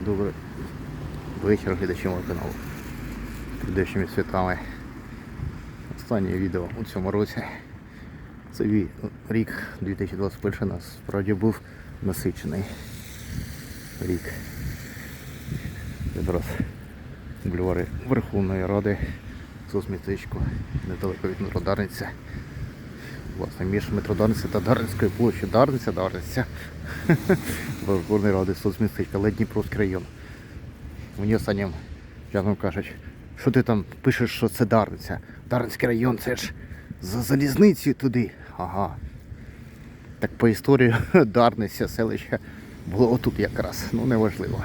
Добрий вечір глядачі мого каналу. З прийдешніми святами. Останнє відео у цьому році. Це рік 2021 нас справді був насичений рік. Якраз бульвари Верховної Ради, соцмістечко, недалеко від Метродарниця. Власне, між Метродарниця та Дарницькою площі Дарниця, Дарниця. Верховної Ради соцмістечка, але Дніпровський район. Мені останнім часом кажуть, що ти там пишеш, що це Дарниця. Дарницький район, це ж за залізницею туди. Ага. Так по історії Дарниця, селище було отут якраз. Ну неважливо.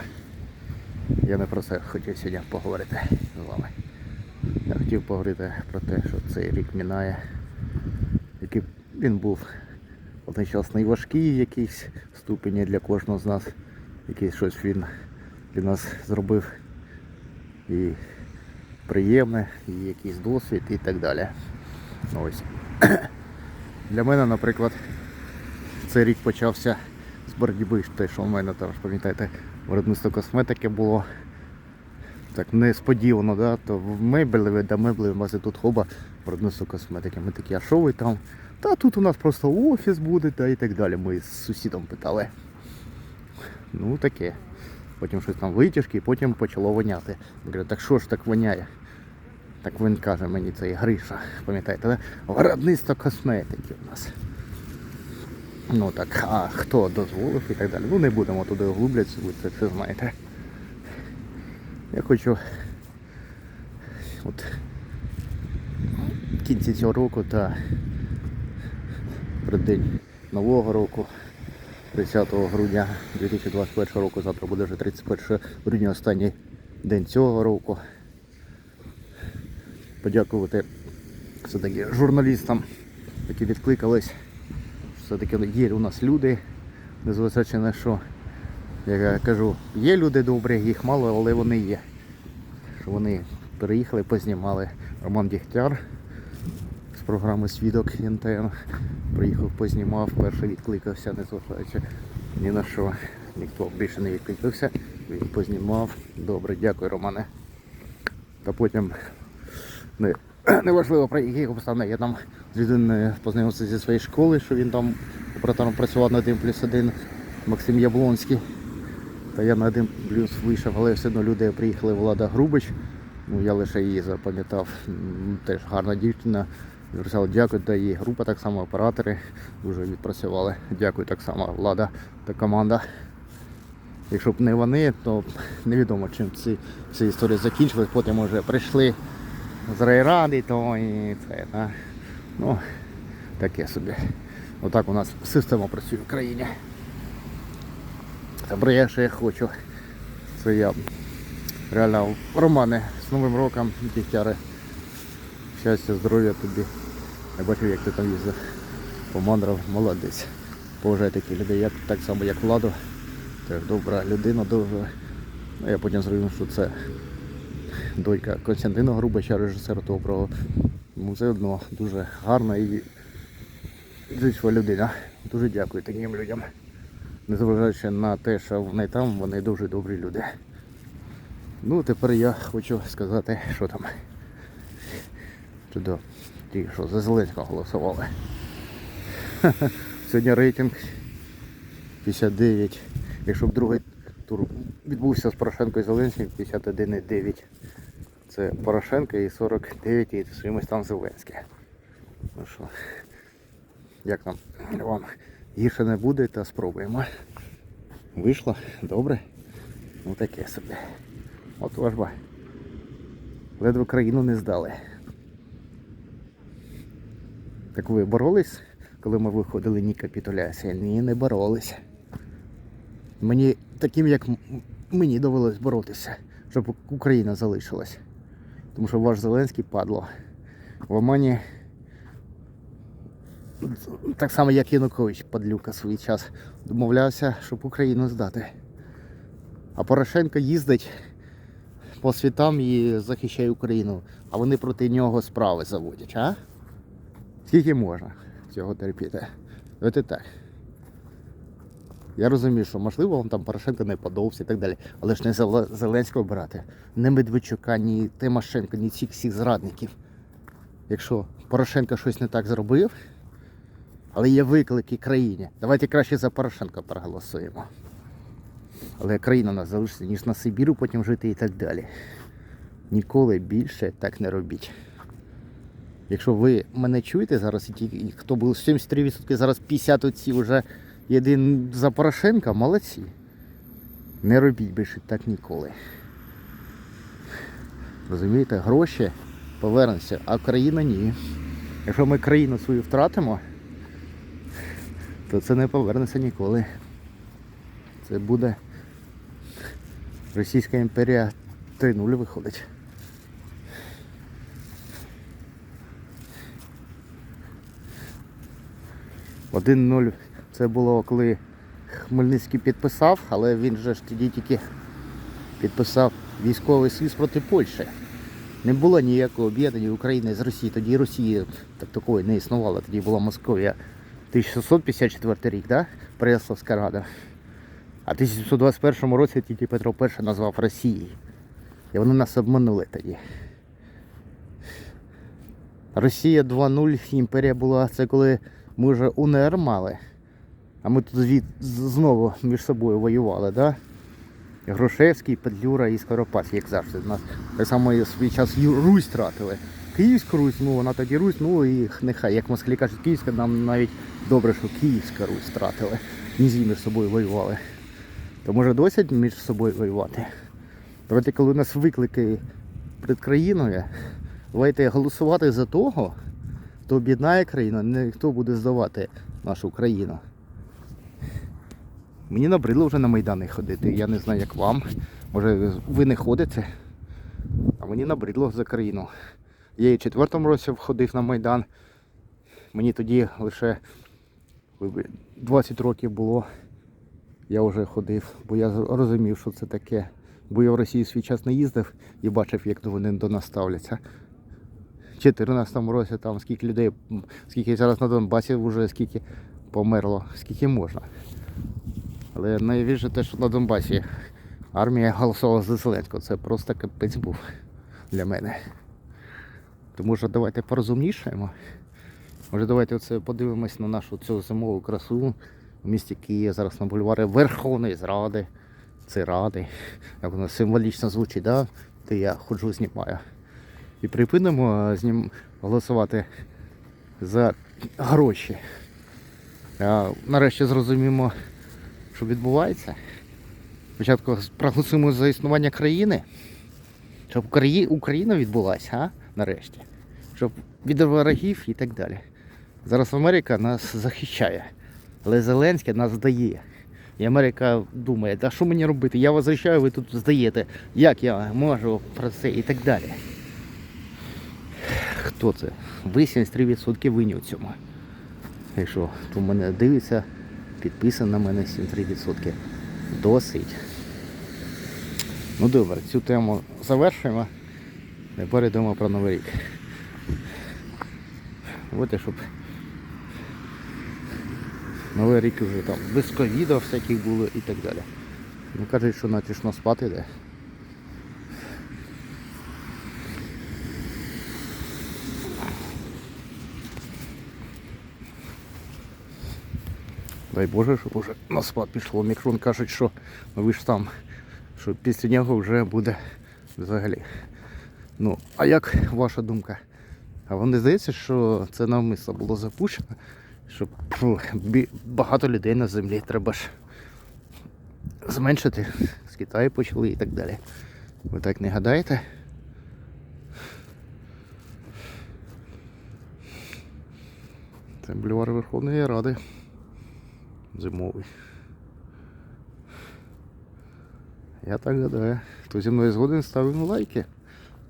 Я не про це хотів сьогодні поговорити з вами. Я хотів поговорити про те, що цей рік мінає, він був одночасно і важкий в якійсь ступені для кожного з нас, якийсь щось він для нас зробив і приємне, і якийсь досвід і так далі. Ось. Для мене, наприклад, цей рік почався з боротьби, те, що в мене там, пам'ятаєте, виробництво косметики було так несподівано, да? то в меблеві, да меблеві мази тут хоба виробництво косметики. Ми такі, а що ви там? Та тут у нас просто офіс буде, та і так далі. Ми з сусідом питали. Ну таке. Потім щось там витяжки, і потім почало воняти. Я говорю, так що ж так воняє? Так він каже мені, це і Гриша, пам'ятаєте, да? виробництво косметики у нас. Ну так, а хто дозволив і так далі. Ну не будемо туди углублятися, ви це все знаєте. Я хочу от в кінці цього року та перед день Нового року, 30 грудня 2021 року, завтра буде вже 31 грудня, останній день цього року. Подякувати все-таки журналістам, які відкликались. Все-таки є у нас люди, незважаючи на що. Я кажу, є люди добрі, їх мало, але вони є. Що вони переїхали, познімали Роман Дігтяр програми Свідок НТН. Приїхав, познімав, перший відкликався, незважаючи ні на що. Ніхто більше не відкликався. Він познімав. Добре, дякую, Романе. Та потім не, неважливо про яких обставин. Я там з людиною познайомився зі своєї школи, що він там оператором працював на 1 плюс 1 Максим Яблонський. Та я на один плюс вийшов, але все одно люди приїхали Влада Грубич. Ну я лише її запам'ятав. Теж гарна дівчина. Сказав, дякую, та її група так само, оператори дуже відпрацювали. Дякую так само, влада та команда. Якщо б не вони, то невідомо чим ці, ці історії закінчились. Потім вже прийшли з райради, то і це. Да. Ну, таке собі. Отак у нас система працює в країні. Добре, я ще хочу. Це я реально Романе з Новим роком, дігтяри. Щастя, здоров'я тобі. Я бачив, як ти там їздив. Помандрав, молодець. Поважаю таких людей, як, так само як владу. Теж добра людина, дуже. Ну, я потім зрозумів, що це донька Константина Грубича, режисера доброго. Ну, все одно дуже гарна і зичва людина. Дуже дякую таким людям. Незважаючи на те, що вони там, вони дуже добрі люди. Ну, тепер я хочу сказати, що там. Чудо. Ті, що за Зеленського голосували. Сьогодні рейтинг 59. Якщо б другий тур відбувся з Порошенко і Зеленським, 51,9. Це Порошенко і 49 і чимось там Зеленський. Ну що, як нам вам гірше не буде, та спробуємо. Вийшло? Добре? Ну таке собі. От ваш ба. Ледве країну не здали. Так ви боролись, коли ми виходили ні капітуляція? Ні, не боролись. Мені таким, як мені довелось боротися, щоб Україна залишилась. Тому що ваш Зеленський падло. В Омані так само, як Янукович падлюка свій час домовлявся, щоб Україну здати. А Порошенко їздить по світам і захищає Україну, а вони проти нього справи заводять, а? Скільки можна цього терпіти? Давайте так. Я розумію, що можливо вам там Порошенко не подобався і так далі. Але ж не Зеле- Зеленського обирати, не Медведчука, ні Тимошенко, ні цих всіх зрадників. Якщо Порошенко щось не так зробив, але є виклики країні. Давайте краще за Порошенка проголосуємо. Але країна у нас залишиться, ніж на Сибіру потім жити і так далі. Ніколи більше так не робіть. Якщо ви мене чуєте зараз, і ті, хто був 73%, зараз 50 оці вже єдин за Порошенка, молодці. Не робіть більше так ніколи. Розумієте, гроші повернуться, а країна ні. Якщо ми країну свою втратимо, то це не повернеться ніколи. Це буде Російська імперія 3-0 виходить. Один 0 це було коли Хмельницький підписав, але він же ж тоді тільки підписав військовий союз проти Польщі. Не було ніякого об'єднання України з Росією. Тоді Росії так такої не існувало. Тоді була Московія 1654 рік, да? Преяславська рада. А в 1721 році тільки Петро І назвав Росією. І вони нас обманули тоді. Росія 2.0, імперія була, це коли ми вже УНР мали. А ми тут звід, з- знову між собою воювали, да? Грушевський, Петлюра і Скоропадський, як завжди. Нас так само свій час Русь тратили. Київську Русь, ну вона тоді Русь, ну і нехай, як москалі кажуть, Київська, нам навіть добре, що Київська Русь тратили. Князі між собою воювали. То може досить між собою воювати. Давайте, коли у нас виклики перед країною, давайте голосувати за того, хто об'єднає країну, не хто буде здавати нашу країну. Мені набридло вже на Майдани ходити. Я не знаю, як вам. Може, ви не ходите, а мені набридло за країну. Я і в четвертому році ходив на Майдан. Мені тоді лише 20 років було. Я вже ходив, бо я розумів, що це таке. Бо я в Росії свій час не їздив і бачив, як вони до нас ставляться. В 2014 році там скільки людей, скільки зараз на Донбасі вже скільки померло, скільки можна. Але найбільше те, що на Донбасі армія голосувала за Зеленського. Це просто капець був для мене. Тому що давайте порозумнішаємо. Може давайте оце подивимось на нашу цю зимову красу в місті Києві, зараз на бульварі Верховної Зради. Це Ради. Як воно символічно звучить, да? де я ходжу, знімаю. І припинимо е, знім... голосувати за гроші. Нарешті зрозуміємо, що відбувається. Спочатку проголосуємо за існування країни, щоб Україна відбулася, а? нарешті. Щоб від ворогів і так далі. Зараз Америка нас захищає, але Зеленський нас здає. І Америка думає, та що мені робити? Я вас захищаю, ви тут здаєте. Як я можу про це і так далі. Хто це? Ви 73% винні у цьому. Якщо хто мене дивиться, підписано на мене 73%. Досить. Ну добре, цю тему завершуємо. Тепер йдемо про Новий рік. От щоб Новий рік вже там без ковіда всяких було і так далі. Ну кажуть, що натішно спати йде. Дай Боже, щоб уже на спад пішло. Мікрон кажуть, що ну ви ж там, що після нього вже буде взагалі. Ну, а як ваша думка? А вам не здається, що це навмисно було запущено, щоб багато людей на землі треба ж зменшити. З Китаю почали і так далі. Ви так не гадаєте? Це бульвар Верховної Ради. Зимовий. Я так гадаю. Хто зі мною згоден, ставимо лайки.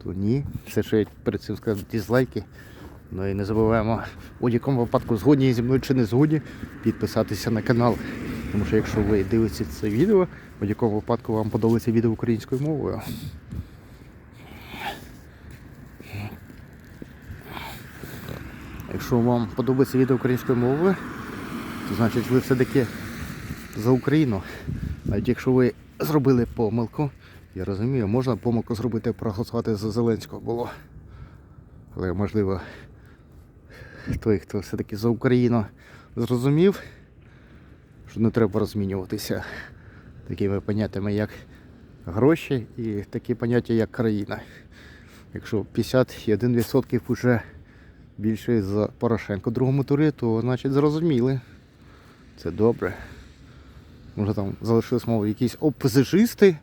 То ні. Все, що я перед цим сказав, дізлайки. Ну і не забуваємо у якому випадку згодні зі мною чи не згодні підписатися на канал. Тому що якщо ви дивитеся це відео, у якому випадку вам подобається відео українською мовою. Якщо вам подобається відео українською мовою, значить ви все-таки за Україну. Навіть якщо ви зробили помилку, я розумію, можна помилку зробити, проголосувати за Зеленського було. Але можливо, той, хто все-таки за Україну зрозумів, що не треба розмінюватися такими поняттями, як гроші і такі поняття, як країна. Якщо 51% вже більше за Порошенко в другому турі, то значить зрозуміли. Це добре. Може там залишились мов якісь опозижисти,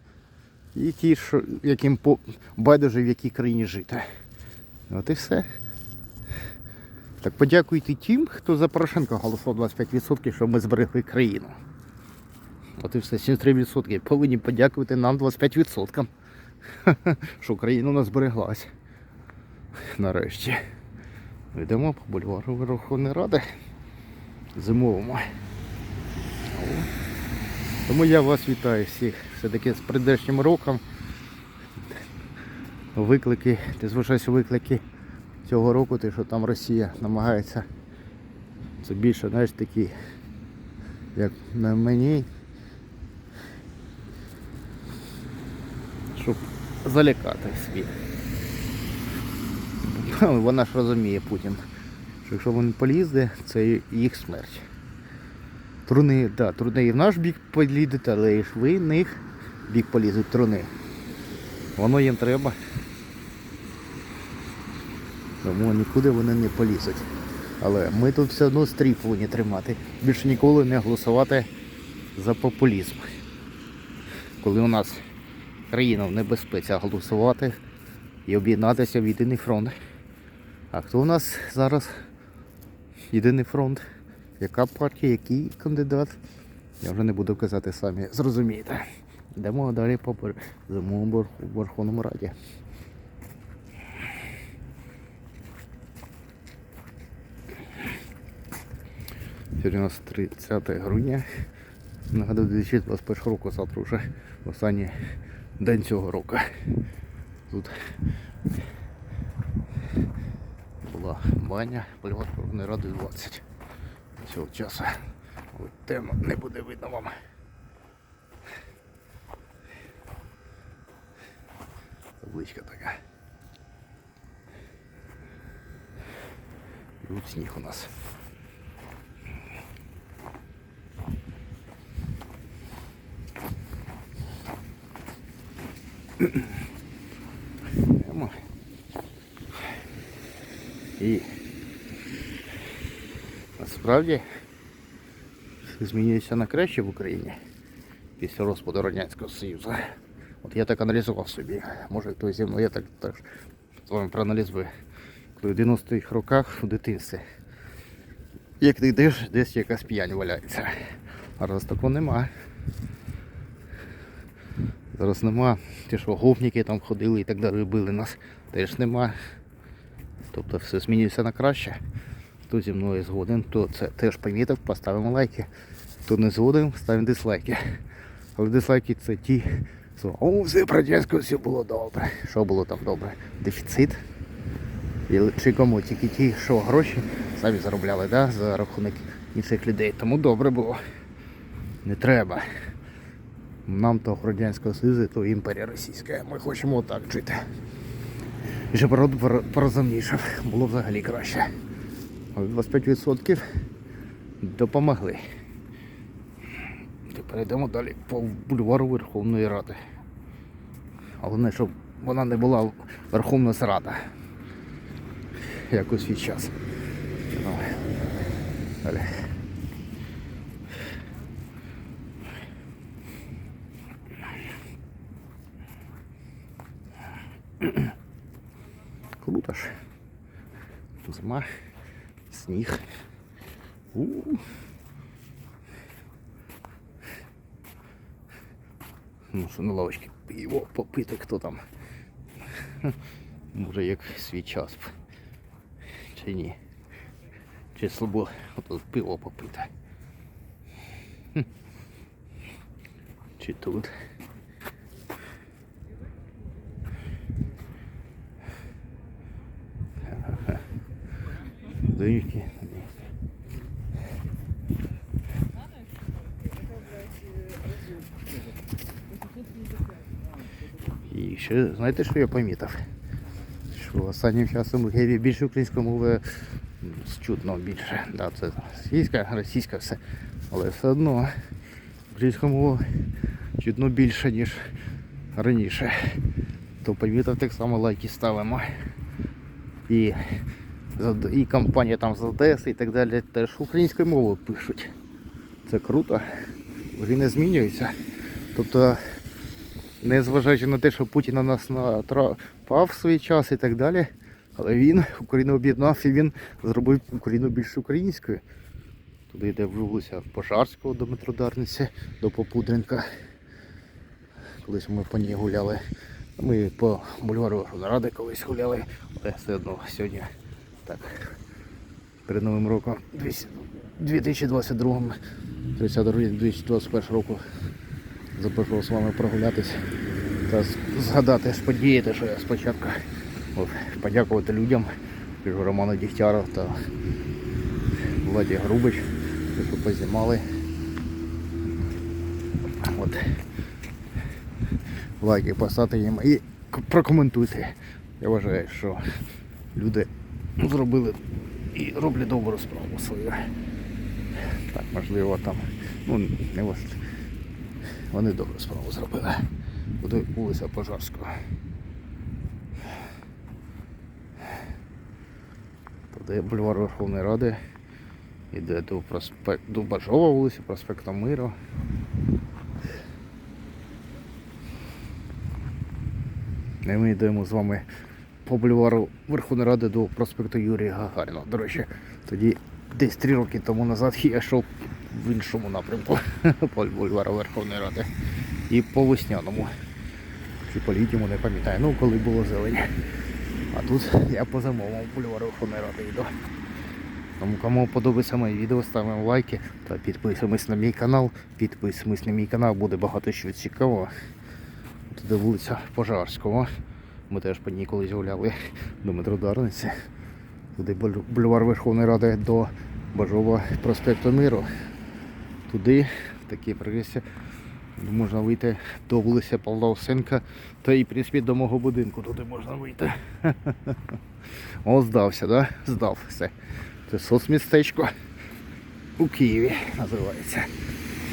і що, яким по байдуже в якій країні жити. От і все. Так подякуйте тим, хто за Порошенка голосував 25%, щоб ми зберегли країну. От і все, 73% повинні подякувати нам 25%. Що Україна у нас збереглась. Нарешті. Йдемо по бульвару Верховної Ради. Зимовому. Тому я вас вітаю всіх все-таки з прийдешнім роком. Виклики, ти зважаєш виклики цього року, те, що там Росія намагається. Це більше, знаєш, такі, як на мені, щоб залякати світ. Вона ж розуміє Путін, що якщо він полізе, це їх смерть. Труни, да, труни і в наш бік полізуть, але і в них бік полізуть труни. Воно їм треба. Тому нікуди вони не полізуть. Але ми тут все одно стрій повинні тримати. Більше ніколи не голосувати за популізм. Коли у нас країна в небезпеці, голосувати і об'єднатися в єдиний фронт. А хто у нас зараз єдиний фронт? Яка партія, який кандидат? Я вже не буду казати самі. Зрозумієте. Йдемо далі по зимовому Верх- Верховному Раді. Сьогодні у нас 30 грудня. Нагадую, 2021 року, завтра вже останній день цього року. Тут була баня, бульвар Верховної Ради 20 цього часу. Але темно не буде видно вам. Табличка така. І от сніг у нас. І насправді змінюється на краще в Україні після розпаду Радянського Союзу. От я так аналізував собі. Може хтось зі мною я так, так з вами проаналізую. Коли в 90-х роках в дитинстві. Як ти йдеш, десь якась п'янь валяється. А зараз такого нема. Зараз нема. Ті, що гопніки там ходили і так далі били нас, теж нема. Тобто все змінюється на краще. Хто зі мною згоден, то це теж помітив, поставимо лайки. Хто не згоден, ставимо дизлайки. Але дизлайки це ті, що о, все про все було добре. Що було там добре? Дефіцит. Чи кому тільки ті, що гроші самі заробляли, да? за рахунок інших людей. Тому добре було. Не треба. Нам то Радянського Союзу, то імперія російська. Ми хочемо отак жити. І щоб народ пор- порозумнішав, було взагалі краще. Але 25% допомогли. Тепер йдемо далі по бульвару Верховної Ради. Головне, щоб вона не була Верховна Зрада. Як у свій час. Далі. Круто ж. Зима, сніг. у Ну що на лавочці пиво попити, хто там. Може як свій час. Чи ні? Чи слабо ото пиво попити. Чи тут? горілки. І ще, знаєте, що я помітив? Що останнім часом в більше української мови чутно більше. Да, Це російська, російська все. Але все одно українська мова чутно більше, ніж раніше. То помітив так само лайки ставимо. І і компанія там з Одеси і так далі теж українською мовою пишуть. Це круто. Не змінюється. Тобто, незважаючи на те, що Путін на нас натрапав в свій час і так далі, але він Україну об'єднав і він зробив Україну більш українською. Туди йде вулиця Пожарського до Метродарниці, до Попудренка. Колись ми по ній гуляли. Ми по бульвару Ради колись гуляли, але все одно сьогодні так. Перед Новим роком 2022 30 грудня 2021 року запрошував з вами прогулятись та згадати події, те, що я спочатку от, подякувати людям, кажу Роману Дігтяру та Владі Грубич, що познімали. От. Лайки поставте їм і прокоментуйте. Я вважаю, що люди зробили і роблять добру справу свою. Так, можливо, там, ну, не важливо. Вони добру справу зробили. Туди вулиця Пожарського. Туди бульвар Верховної Ради. Іде до проспект до Бажова вулиця, проспекту Миру. І ми йдемо з вами по бульвару Верховної Ради до проспекту Юрія Гагаріна. До речі, тоді десь три роки тому назад я йшов в іншому напрямку по бульвару Верховної Ради. І по весняному. Чи по літньому не пам'ятаю. Ну, коли було зелень. А тут я по зимовому бульвару Верховної Ради йду. Тому кому подобається моє відео, ставимо лайки та підписуємось на мій канал. Підписуємось на мій канал, буде багато чого цікавого. Туди вулиця Пожарського. Ми теж по ній колись гуляли до Метродарниці. Туди бульвар Верховної Ради до Бажова проспекту Миру. Туди такі пригисті. Можна вийти до вулиці Павла Осенка та і в принципі до мого будинку туди можна вийти. О, здався, да? Здав все. Це соцмістечко у Києві називається.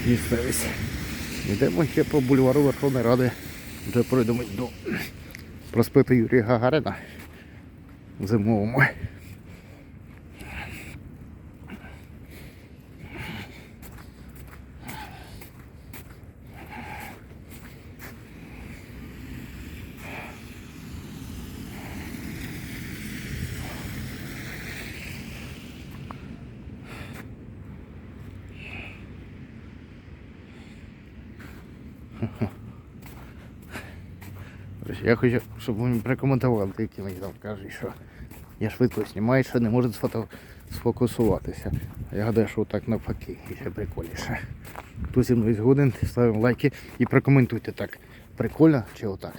Місцевість. Йдемо ще по бульвару Верховної Ради. Вже пройдемо до проспекту Юрія Гагарина. Зимовому. Я хочу, щоб мені прокоментували, які мені там кажуть, що я швидко знімаю, що не сфото... сфокусуватися. Я гадаю, що так навпаки, і ще прикольніше. Хто зі мною згоден, ставимо лайки і прокоментуйте так. Прикольно чи отак?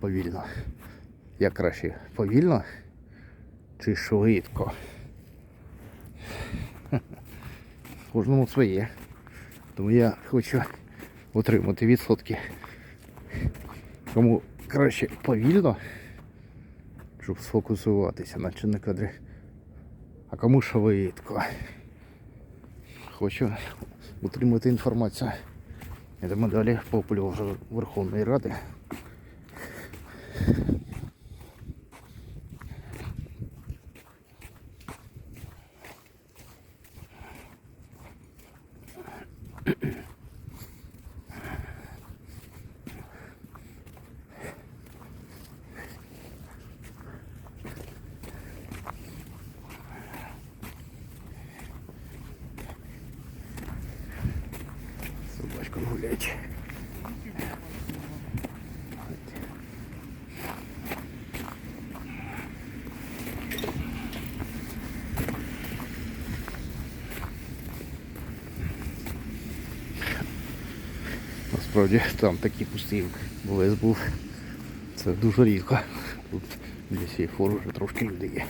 Повільно. Як краще? Повільно чи швидко? Кожному своє. Тому я хочу отримати відсотки. Кому краще повільно, щоб сфокусуватися, наче на кадрі. А кому швидко. Хочу утримати інформацію. Йдемо далі по польову Верховної Ради. насправді там такі пусті були був. Це дуже рідко. Тут для цієї фори вже трошки людей є.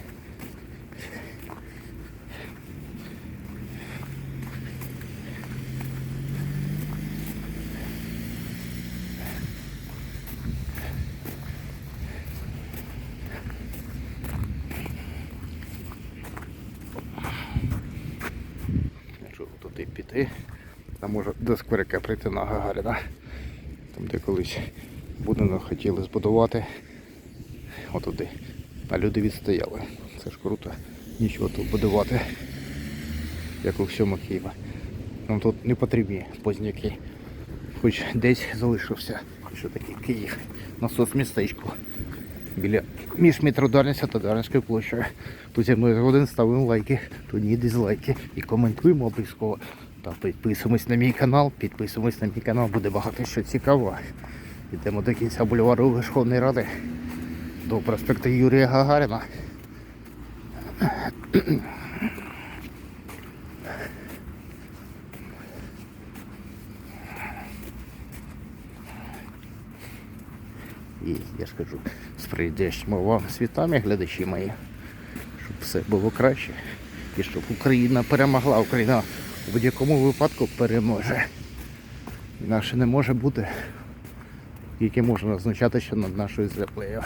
Якщо туди піти, а може до скверика прийти на Гагаріна. Там де колись будинок хотіли збудувати. Отуди. А люди відстояли. Це ж круто. Нічого тут будувати. Як у всьому Києва. Нам тут не потрібні позняки. Хоч десь залишився. Що такий Київ. На соцмістечку. Біля між метродарниця та Дарницькою площею. Тут зі мною згоден ставимо лайки, ні дизлайки. І коментуємо обов'язково. Та підписуємось на мій канал, підписуємось на мій канал, буде багато що цікавого. Йдемо до кінця бульвару Верховної Ради до проспекту Юрія Гагаріна. І я ж кажу, з прийдешніми вам світами, глядачі мої, щоб все було краще. І щоб Україна перемогла, Україна в будь-якому випадку переможе. Інакше не може бути, яке можна означати, що над нашою землею.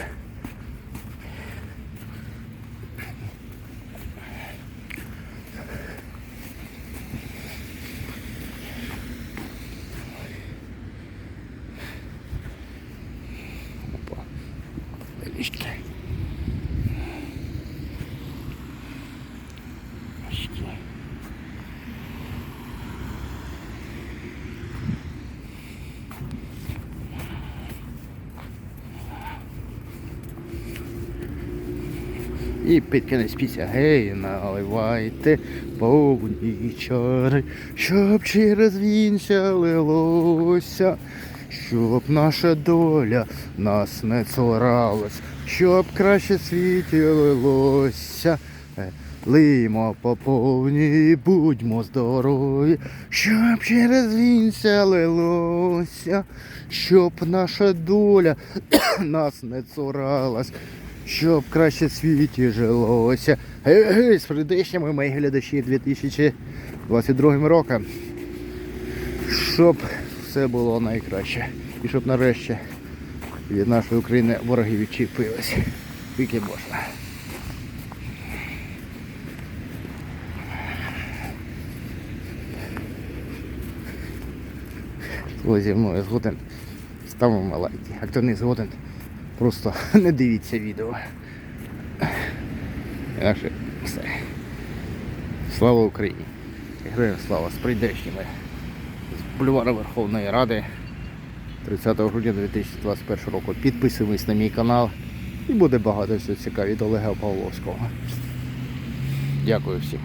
І під кінець пісня гей, наливайте повні чари, щоб через лилося, щоб наша доля нас не цуралась, щоб краще. Е, Лиймо по повній, будьмо здорові, щоб через вінця лилося, щоб наша доля нас не цуралась, щоб краще світі жилося. Гей-гей, з прийдешніми мої глядачі 2022 роком. Щоб все було найкраще. І щоб нарешті від нашої України вороги відчепились. Скільки можна. Хто зі мною згоден, ставимо лайки. А хто не згоден, просто не дивіться відео. Інакше все. Слава Україні! Героям слава з прийдешніми. З бульвару Верховної Ради 30 грудня 2021 року. Підписуємось на мій канал і буде багато всього цікавого від Олега Павловського. Дякую всім.